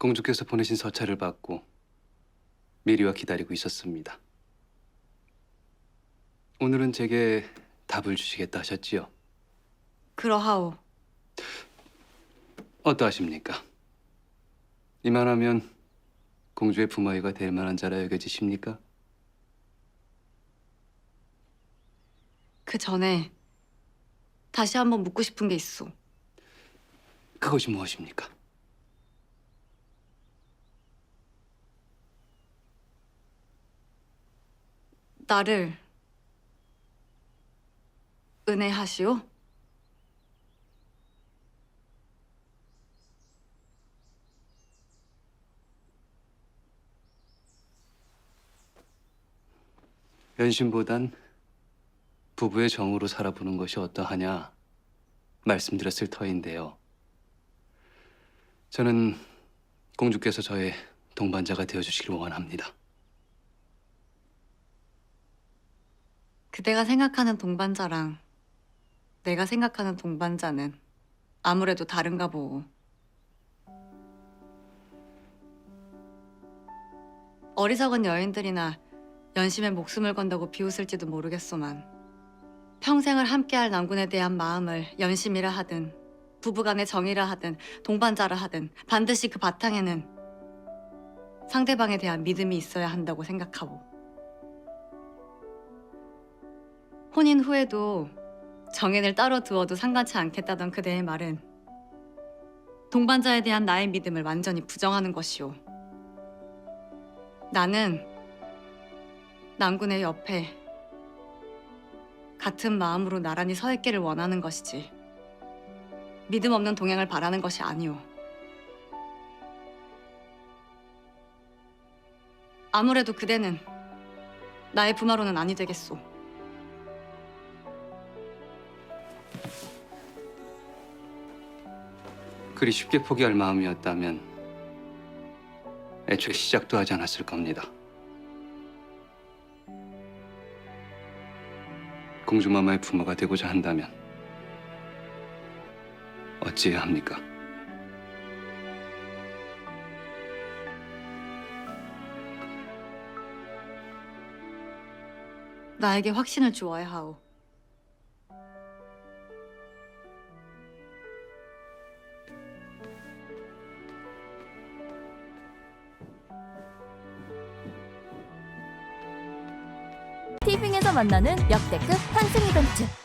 공주께서 보내신 서찰을 받고 미리와 기다리고 있었습니다. 오늘은 제게 답을 주시겠다 하셨지요. 그러하오. 어떠하십니까? 이만하면 공주의 부모이가 될 만한 자라 여겨지십니까? 그 전에 다시 한번 묻고 싶은 게 있어. 그것이 무엇입니까? 나를 은혜하시오? 연신보단 부부의 정으로 살아보는 것이 어떠하냐 말씀드렸을 터인데요. 저는 공주께서 저의 동반자가 되어주시길 원합니다. 그대가 생각하는 동반자랑 내가 생각하는 동반자는 아무래도 다른가 보오. 어리석은 여인들이나 연심에 목숨을 건다고 비웃을지도 모르겠소만 평생을 함께할 남군에 대한 마음을 연심이라 하든 부부간의 정이라 하든 동반자라 하든 반드시 그 바탕에는 상대방에 대한 믿음이 있어야 한다고 생각하고 혼인 후에도 정인을 따로 두어도 상관치 않겠다던 그대의 말은 동반자에 대한 나의 믿음을 완전히 부정하는 것이오. 나는 남군의 옆에 같은 마음으로 나란히 서 있기를 원하는 것이지. 믿음 없는 동행을 바라는 것이 아니오. 아무래도 그대는 나의 부마로는 아니 되겠소. 그리 쉽게 포기할 마음이었다면 애초에 시작도 하지 않았을 겁니다. 공주마마의 부모가 되고자 한다면 어찌해야 합니까? 나에게 확신을 주어야 하오. 티빙에서 만나는 역대급 환승 이벤트